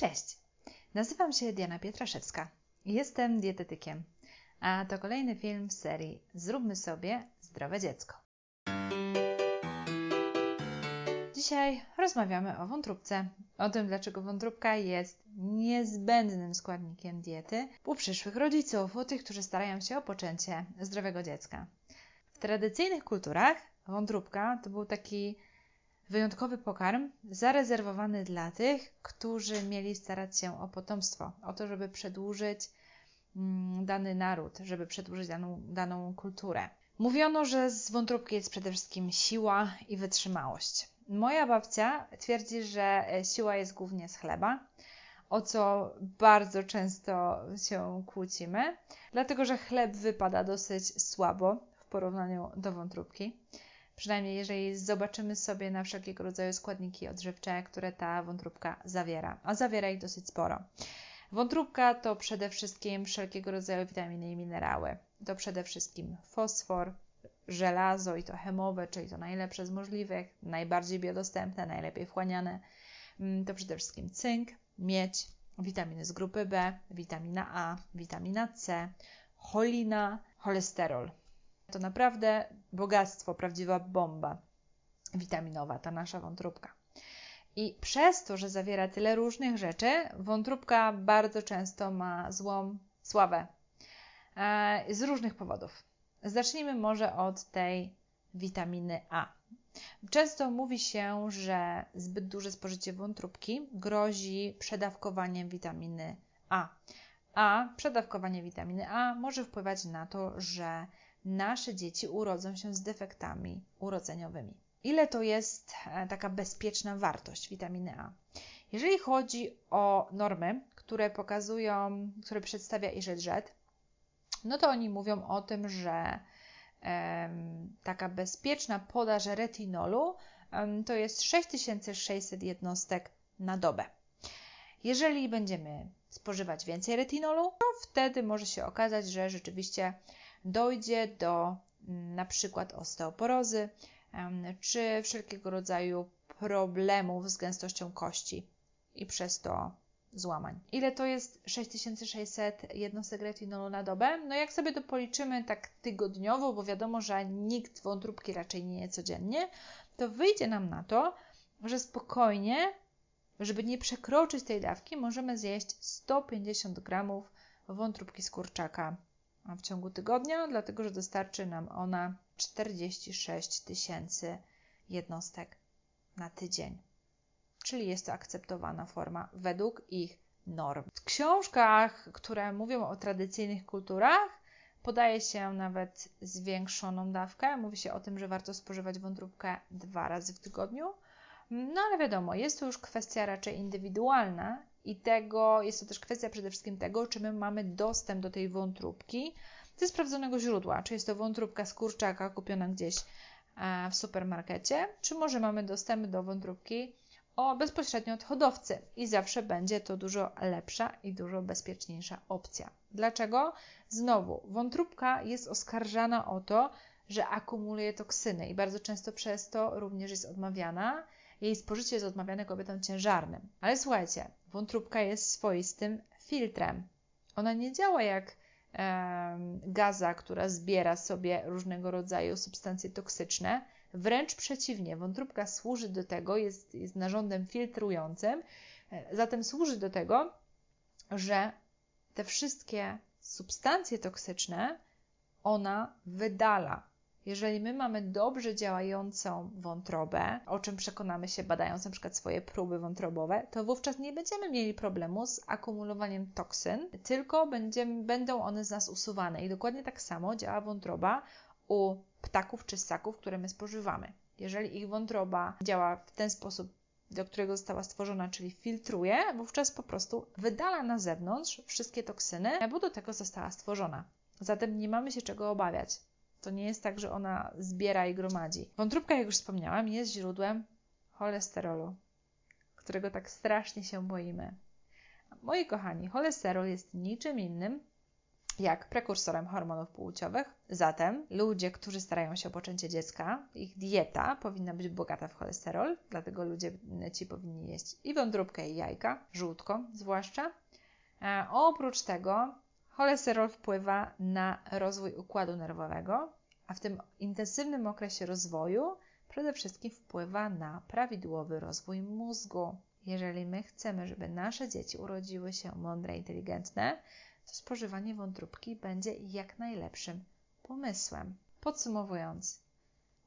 Cześć, nazywam się Diana Pietraszewska. Jestem dietetykiem, a to kolejny film z serii Zróbmy sobie zdrowe dziecko. Dzisiaj rozmawiamy o wątróbce, o tym, dlaczego wątróbka jest niezbędnym składnikiem diety u przyszłych rodziców, u tych, którzy starają się o poczęcie zdrowego dziecka. W tradycyjnych kulturach wątróbka to był taki wyjątkowy pokarm zarezerwowany dla tych, którzy mieli starać się o potomstwo, o to, żeby przedłużyć mm, dany naród, żeby przedłużyć daną, daną kulturę. Mówiono, że z wątróbki jest przede wszystkim siła i wytrzymałość. Moja babcia twierdzi, że siła jest głównie z chleba, o co bardzo często się kłócimy, dlatego że chleb wypada dosyć słabo w porównaniu do wątróbki. Przynajmniej jeżeli zobaczymy sobie na wszelkiego rodzaju składniki odżywcze, które ta wątróbka zawiera, a zawiera ich dosyć sporo. Wątróbka to przede wszystkim wszelkiego rodzaju witaminy i minerały. To przede wszystkim fosfor, żelazo i to hemowe, czyli to najlepsze z możliwych, najbardziej biodostępne, najlepiej wchłaniane. Mm, to przede wszystkim cynk, miedź, witaminy z grupy B, witamina A, witamina C, cholina, cholesterol. To naprawdę bogactwo, prawdziwa bomba witaminowa, ta nasza wątróbka. I przez to, że zawiera tyle różnych rzeczy, wątróbka bardzo często ma złą sławę e, z różnych powodów. Zacznijmy może od tej witaminy A. Często mówi się, że zbyt duże spożycie wątróbki grozi przedawkowaniem witaminy A. A przedawkowanie witaminy A może wpływać na to, że nasze dzieci urodzą się z defektami urodzeniowymi. Ile to jest e, taka bezpieczna wartość witaminy A? Jeżeli chodzi o normy, które pokazują, które przedstawia IRZ, no to oni mówią o tym, że um, taka bezpieczna podaż retinolu um, to jest 6600 jednostek na dobę. Jeżeli będziemy spożywać więcej retinolu, to wtedy może się okazać, że rzeczywiście dojdzie do mm, na przykład osteoporozy czy wszelkiego rodzaju problemów z gęstością kości i przez to złamań. Ile to jest 6600 jednostek retinolu na dobę? No jak sobie to policzymy tak tygodniowo, bo wiadomo, że nikt wątróbki raczej nie je codziennie, to wyjdzie nam na to, że spokojnie, żeby nie przekroczyć tej dawki, możemy zjeść 150 gramów wątróbki z kurczaka w ciągu tygodnia, dlatego że dostarczy nam ona 46 tysięcy jednostek na tydzień. Czyli jest to akceptowana forma według ich norm. W książkach, które mówią o tradycyjnych kulturach, podaje się nawet zwiększoną dawkę. Mówi się o tym, że warto spożywać wątróbkę dwa razy w tygodniu. No ale wiadomo, jest to już kwestia raczej indywidualna i tego, jest to też kwestia przede wszystkim tego, czy my mamy dostęp do tej wątróbki ze sprawdzonego źródła, czy jest to wątróbka z kurczaka kupiona gdzieś e, w supermarkecie, czy może mamy dostęp do wątróbki o bezpośrednio od hodowcy i zawsze będzie to dużo lepsza i dużo bezpieczniejsza opcja. Dlaczego? Znowu, wątróbka jest oskarżana o to, że akumuluje toksyny i bardzo często przez to również jest odmawiana. Jej spożycie jest odmawiane kobietom ciężarnym. Ale słuchajcie, wątróbka jest swoistym filtrem. Ona nie działa jak gaza, która zbiera sobie różnego rodzaju substancje toksyczne. Wręcz przeciwnie, wątróbka służy do tego, jest, jest narządem filtrującym, e, zatem służy do tego, że te wszystkie substancje toksyczne ona wydala jeżeli my mamy dobrze działającą wątrobę, o czym przekonamy się badając na przykład swoje próby wątrobowe, to wówczas nie będziemy mieli problemu z akumulowaniem toksyn, tylko będziemy, będą one z nas usuwane. I dokładnie tak samo działa wątroba u ptaków czy ssaków, które my spożywamy. Jeżeli ich wątroba działa w ten sposób, do którego została stworzona, czyli filtruje, wówczas po prostu wydala na zewnątrz wszystkie toksyny, bo do tego została stworzona. Zatem nie mamy się czego obawiać. To nie jest tak, że ona zbiera i gromadzi. Wątróbka, jak już wspomniałam, jest źródłem cholesterolu, którego tak strasznie się boimy. Moi kochani, cholesterol jest niczym innym jak prekursorem hormonów płciowych. Zatem ludzie, którzy starają się o poczęcie dziecka, ich dieta powinna być bogata w cholesterol, dlatego ludzie ci powinni jeść i wątróbkę, i jajka, żółtko zwłaszcza. A oprócz tego cholesterol wpływa na rozwój układu nerwowego, a w tym intensywnym okresie rozwoju przede wszystkim wpływa na prawidłowy rozwój mózgu. Jeżeli my chcemy, żeby nasze dzieci urodziły się mądre, inteligentne, to spożywanie wątróbki będzie jak najlepszym pomysłem. Podsumowując,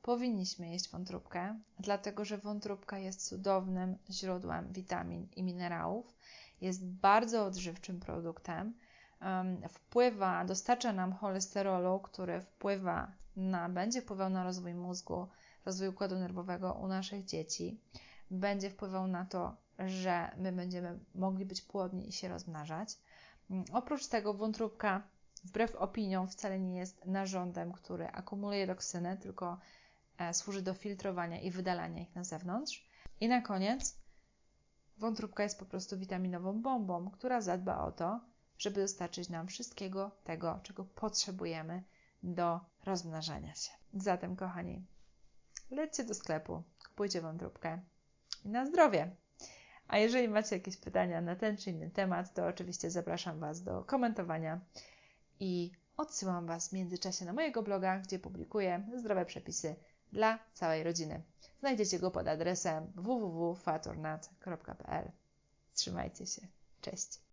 powinniśmy jeść wątróbkę, dlatego że wątróbka jest cudownym źródłem witamin i minerałów, jest bardzo odżywczym produktem, wpływa, dostarcza nam cholesterolu, który wpływa na, będzie wpływał na rozwój mózgu, rozwój układu nerwowego u naszych dzieci, będzie wpływał na to, że my będziemy mogli być płodni i się rozmnażać. Mm, oprócz tego wątróbka, wbrew opiniom, wcale nie jest narządem, który akumuluje toksyny, tylko e, służy do filtrowania i wydalania ich na zewnątrz. I na koniec, wątróbka jest po prostu witaminową bombą, która zadba o to, żeby dostarczyć nam wszystkiego tego, czego potrzebujemy do rozmnażania się. Zatem, kochani, lećcie do sklepu, kupujcie wątróbkę i na zdrowie! A jeżeli macie jakieś pytania na ten czy inny temat, to oczywiście zapraszam Was do komentowania i odsyłam Was w międzyczasie na mojego bloga, gdzie publikuję zdrowe przepisy dla całej rodziny. Znajdziecie go pod adresem www.fatornat.pl. Trzymajcie się. Cześć.